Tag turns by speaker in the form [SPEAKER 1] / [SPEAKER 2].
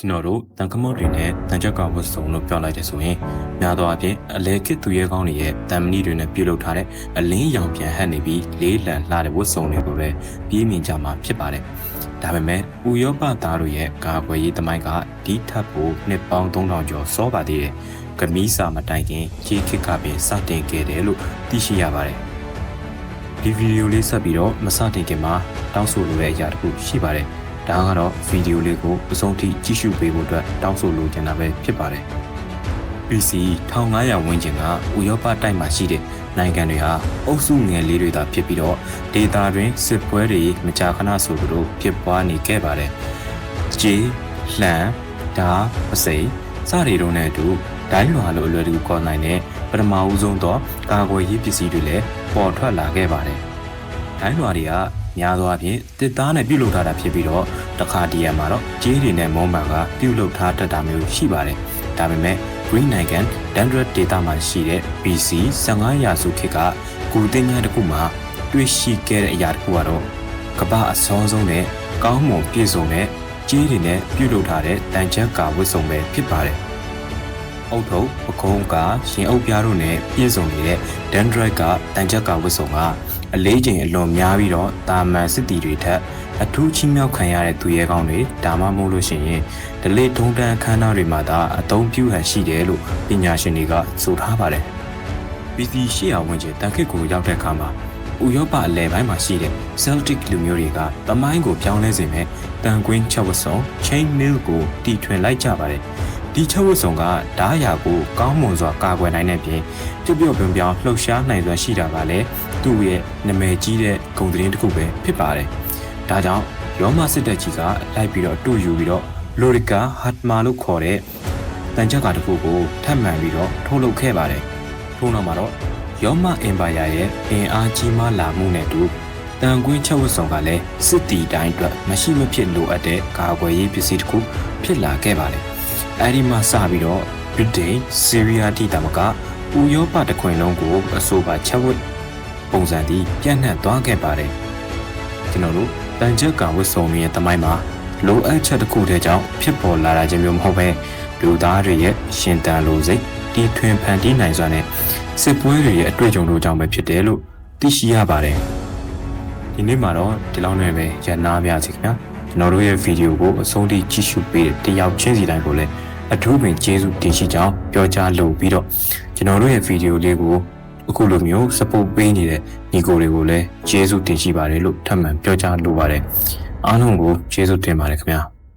[SPEAKER 1] ကျွန်တော်တို့တန်ခမုတ်တွေနဲ့တန်ကြက်ကဝတ်စုံလို့ပြောလိုက်တယ်ဆိုရင်များသောအားဖြင့်အလဲကစ်သူရဲကောင်းတွေရဲ့တန်မဏိတွေနဲ့ပြုလုပ်ထားတဲ့အလင်းရောင်ပြန်ဟပ်နေပြီးလေးလံလှတဲ့ဝတ်စုံတွေကိုပဲပြေးမြင်ကြမှာဖြစ်ပါတယ်။ဒါပေမဲ့ဥရောပသားတို့ရဲ့ကာကွယ်ရေးသမိုင်းကဒီထပ်ဖို့နှစ်ပေါင်း3000ကျော်စောပါသေးတယ်။ကမီးစာမတိုင်ခင်ဂျေခစ်ကပင်စတင်ခဲ့တယ်လို့သိရှိရပါတယ်။ဒီဗီဒီယိုလေးဆက်ပြီးတော့မစတင်ခင်မှာတောင်းဆိုလိုတဲ့အရာတစ်ခုရှိပါတယ်။ ဒါကတော့ဗီဒီယိုလေးကိုအဆုံးထိကြည့်ရှုပေးဖို့အတွက်တောင်းဆိုလိုချင်တာပဲဖြစ်ပါတယ်။ PC 1500ဝန်းကျင်ကဥရောပတိုက်မှာရှိတဲ့နိုင်ငံတွေဟာအုပ်စုငယ်လေးတွေသာဖြစ်ပြီးတော့ဒေတာတွင်စစ်ပွဲတွေမကြာခဏဆိုသလိုဖြစ်ပွားနေခဲ့ပါတယ်။ကြေးလှန်ဓာပစိန်စတွေတို့နဲ့အတူဒိုင်းလွာလိုအလွယ်တကူခေါ်နိုင်တဲ့ပထမဦးဆုံးသောကာကွယ်ရေးပစ္စည်းတွေလည်းပေါ်ထွက်လာခဲ့ပါတယ်။ဒိုင်းလွာတွေကများသောအားဖြင့်တစ်သားနဲ့ပြုတ်လုထားတာဖြစ်ပြီးတော့တခါတရံမှာတော့ကြေးတွေနဲ့မုံမှန်ကပြုတ်လုထားတတ်တာမျိုးရှိပါတယ်။ဒါပေမဲ့ Green နိုင်ငံ Dandruff Data မှာရှိတဲ့ BC 15ရာစုခေတ်ကကုတင်ညာတစ်ခုမှာတွေ့ရှိခဲ့တဲ့အရာတစ်ခုကတော့ကမ္ဘာအစောဆုံးနဲ့ကောင်းမွန်ပြည့်စုံတဲ့ကြေးတွေနဲ့ပြုတ်လုထားတဲ့တန်ချက်ကာဝတ်စုံပဲဖြစ်ပါတယ်။ အုတ်ထုပ်ပကုံးကရှင်အုပ်ပြားတို့နဲ့ပြည့်စုံနေတဲ့ Dandruff ကတန်ချက်ကာဝတ်စုံကအလေးချိန်အလွန်များပြီးတော့တာမန်စစ်တီတွေထက်အထူးချင်းမြောက်ခံရတဲ့သူရဲကောင်းတွေဒါမှမဟုတ်လို့ရှိရင်ဒလေထုံတန်းအခမ်းအနားတွေမှာသာအသုံးပြုဟန်ရှိတယ်လို့ပညာရှင်တွေကဆိုထားပါတယ်။ PC 800ဝန်းကျင်တန်ခစ်ကိုရောက်တဲ့အခါမှာဥရောပအလယ်ပိုင်းမှာရှိတဲ့ Celtic လူမျိုးတွေကတမိုင်းကိုပြောင်းလဲစေမဲ့တန်ကွင်းချက်ဝတ်စုံ chain mail ကိုတီထွင်လိုက်ကြပါတယ်။ ဒီချက်ဝတ်စုံကဓားရာကိုကောင်းမွန်စွာကာကွယ်နိုင်တဲ့ပြင်ပြုတ်ပြုတ်ပြုံပြောင်းလှုပ်ရှားနိုင်စွမ်းရှိတာကလည်းသူ့ရဲ့နာမည်ကြီးတဲ့ဂုံသတင်းတစ်ခုပဲဖြစ်ပါတယ်။ဒါကြောင့်ရောမစစ်တပ်ကြီးကလိုက်ပြီးတော့တူယူပြီးတော့လိုရီကာဟတ်မာလို့ခေါ်တဲ့တန်ချက်ကာတစ်ခုကိုထပ်မံပြီးတော့ထုတ်လုပ်ခဲ့ပါတယ်။ထို့နောက်မှာတော့ရောမအင်ပါယာရဲ့အင်အားကြီးမားလာမှုနဲ့တူတန်ကွင်းချက်ဝတ်ဆောင်ကလည်းစစ်တီတိုင်းအတွက်မရှိမဖြစ်လိုအပ်တဲ့ကာကွယ်ရေးပစ္စည်းတစ်ခုဖြစ်လာခဲ့ပါတယ်။ အဲဒီမှစပြီးတော့ဗြိတိန်၊ဆီးရီးယားတိတမကဥရောပတစ်ခွင်လုံးကိုအဆိုပါချက်ဝတ်ပုံစံဒီပြန့်နှံ့သွားခဲ့ပါတယ်ကျွန်တော်တို့တန်ချက်ကဝတ်စုံတွေရဲ့တမိုင်းမှာလိုအပ်ချက်တစ်ခုတည်းကြောင့်ဖြစ်ပေါ်လာတာခြင်းမျိုးမဟုတ်ပဲလူသားတွေရဲ့ရှင်တန်လိုစိတ်တီထွင်ဖန်တီးနိုင်စွာနဲ့စစ်ပွဲတွေရဲ့အတွေ့အကြုံတို့ကြောင့်ပဲဖြစ်တယ်လို့သိရှိရပါတယ်ဒီနေ့မှာတော့ဒီလောက်နဲ့ပဲရန်နာပြစီခင်ဗျာကျွန်တော်တို့ရဲ့ဗီဒီယိုကိုအဆုံးထိကြည့်ရှုပေးတဲ့တယောက်ချင်းစီတိုင်းကိုလည်း အထူးပင်ကျေးဇူးတင်ရှိကြောင်းပြောကြားလိုပြီးတော့ကျွန်တော်တို့ရဲ့ဗီဒီယိုလေးကိုအခုလိုမျိုး support ပေးနေတဲ့ညီကိုတွေကိုလည်းကျေးဇူးတင်ရှိပါတယ်လို့ထပ်မံပြောကြားလိုပါတယ်အားလုံးကိုကျေးဇူးတင်ပါတယ်ခင်ဗျာ